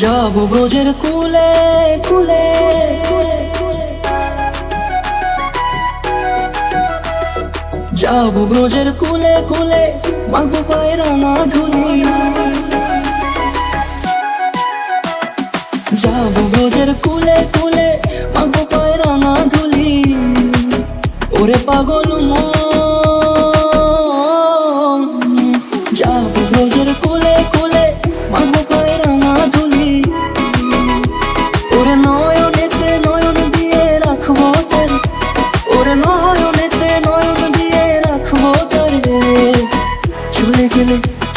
যাব ব্রজের কুলে কুলে যাব ব্রজের কুলে কুলে, মাগো পায়রা না ধুলি যাব ব্রজের কুলে কুলে, মাগো পায়রা না ধুলি ওরে পাগল মন।